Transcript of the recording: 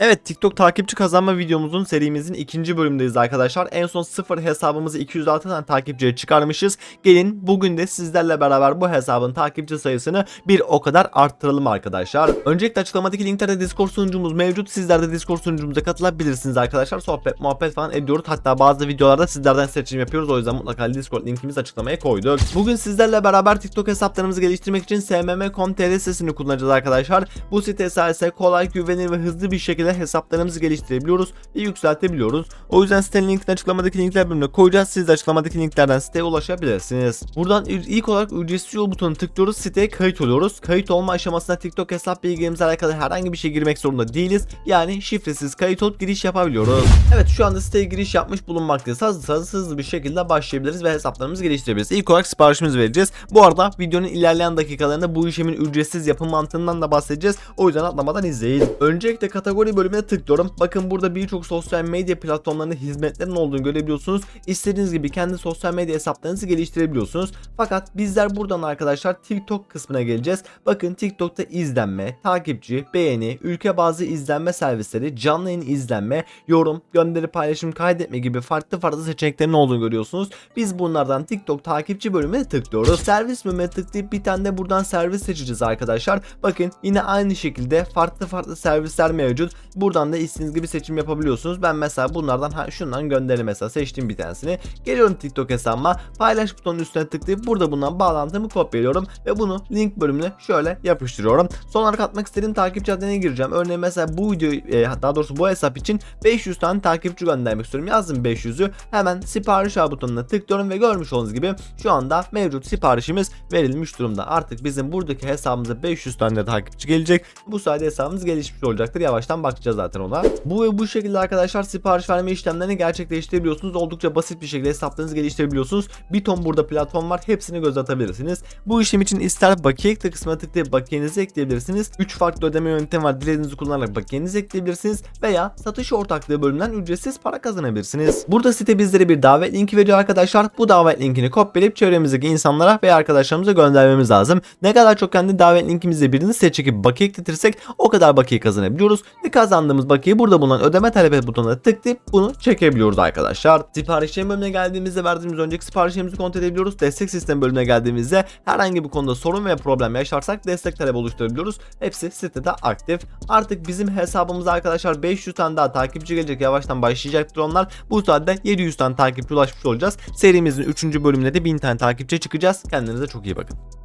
Evet TikTok takipçi kazanma videomuzun serimizin ikinci bölümündeyiz arkadaşlar. En son sıfır hesabımızı 206 tane takipçiye çıkarmışız. Gelin bugün de sizlerle beraber bu hesabın takipçi sayısını bir o kadar arttıralım arkadaşlar. Öncelikle açıklamadaki linklerde Discord sunucumuz mevcut. Sizler de Discord sunucumuza katılabilirsiniz arkadaşlar. Sohbet muhabbet falan ediyoruz. Hatta bazı videolarda sizlerden seçim yapıyoruz. O yüzden mutlaka Discord linkimizi açıklamaya koyduk. Bugün sizlerle beraber TikTok hesaplarımızı geliştirmek için smm.com.tr sitesini kullanacağız arkadaşlar. Bu site sayesinde kolay, güvenilir ve hızlı bir şekilde hesaplarımızı geliştirebiliyoruz ve yükseltebiliyoryoruz. O yüzden sitenin linkini açıklamadaki linkler bölümüne koyacağız. Siz de açıklamadaki linklerden siteye ulaşabilirsiniz. Buradan ilk olarak ücretsiz yol butonunu tıklıyoruz. Siteye kayıt oluyoruz. Kayıt olma aşamasında TikTok hesap bilgilerimizle alakalı herhangi bir şey girmek zorunda değiliz. Yani şifresiz kayıt olup giriş yapabiliyoruz. Evet şu anda siteye giriş yapmış bulunmaktayız. Hazırsanız hızlı bir şekilde başlayabiliriz ve hesaplarımızı geliştirebiliriz. İlk olarak siparişimizi vereceğiz. Bu arada videonun ilerleyen dakikalarında bu işlemin ücretsiz yapım mantığından da bahsedeceğiz. O yüzden atlamadan izleyin. Öncelikle kategori bölümüne tıklıyorum. Bakın burada birçok sosyal medya platformlarında hizmetlerin olduğunu görebiliyorsunuz. İstediğiniz gibi kendi sosyal medya hesaplarınızı geliştirebiliyorsunuz. Fakat bizler buradan arkadaşlar TikTok kısmına geleceğiz. Bakın TikTok'ta izlenme, takipçi, beğeni, ülke bazı izlenme servisleri, canlı yayın izlenme, yorum, gönderi paylaşım kaydetme gibi farklı farklı seçeneklerin olduğunu görüyorsunuz. Biz bunlardan TikTok takipçi bölümüne tıklıyoruz. Servis bölümüne tıklayıp bir tane de buradan servis seçeceğiz arkadaşlar. Bakın yine aynı şekilde farklı farklı servisler mevcut. Buradan da istediğiniz gibi seçim yapabiliyorsunuz. Ben mesela bunlardan ha, şundan gönderi mesela seçtim bir tanesini. Geliyorum TikTok hesabıma paylaş butonun üstüne tıklayıp burada bulunan bağlantımı kopyalıyorum ve bunu link bölümüne şöyle yapıştırıyorum. Son olarak atmak istediğim takipçi adına gireceğim. Örneğin mesela bu videoyu e, daha doğrusu bu hesap için 500 tane takipçi göndermek istiyorum. Yazdım 500'ü. Hemen sipariş al butonuna tıklıyorum ve görmüş olduğunuz gibi şu anda mevcut siparişimiz verilmiş durumda. Artık bizim buradaki hesabımıza 500 tane takipçi gelecek. Bu sayede hesabımız gelişmiş olacaktır. Yavaştan bakacağız zaten ona. Bu ve bu şekilde arkadaşlar sipariş verme işlemlerini gerçekleştirebiliyorsunuz. Oldukça basit bir şekilde hesaplarınızı geliştirebiliyorsunuz. Bir ton burada platform var. Hepsini göz atabilirsiniz. Bu işlem için ister bakiye ekle kısmına tıklayıp bakiyenizi ekleyebilirsiniz. 3 farklı ödeme yöntemi var. Dilediğinizi kullanarak bakiyenizi ekleyebilirsiniz veya satış ortaklığı bölümünden ücretsiz para kazanabilirsiniz. Burada site bizlere bir davet linki veriyor arkadaşlar. Bu davet linkini kopyalayıp çevremizdeki insanlara ve arkadaşlarımıza göndermemiz lazım. Ne kadar çok kendi davet linkimizde birini seçip bakiye ekletirsek o kadar bakiye kazanabiliyoruz. Ve kazandığımız bakiyeyi burada bulunan ödeme talep et butonuna tıklayıp bunu çekebiliyoruz arkadaşlar. Siparişlerin bölümüne geldiğimizde verdiğimiz önceki siparişlerimizi kontrol edebiliyoruz. Destek sistemi bölümüne geldiğimizde herhangi bir konuda sorun veya problem yaşarsak destek talep oluşturabiliyoruz. Hepsi sitede aktif. Artık bizim hesabımıza arkadaşlar 500 tane daha takipçi gelecek. Yavaştan başlayacaktır onlar. Bu sayede 700 tane takipçi ulaşmış olacağız. Serimizin 3. bölümünde de 1000 tane takipçi çıkacağız. Kendinize çok iyi bakın.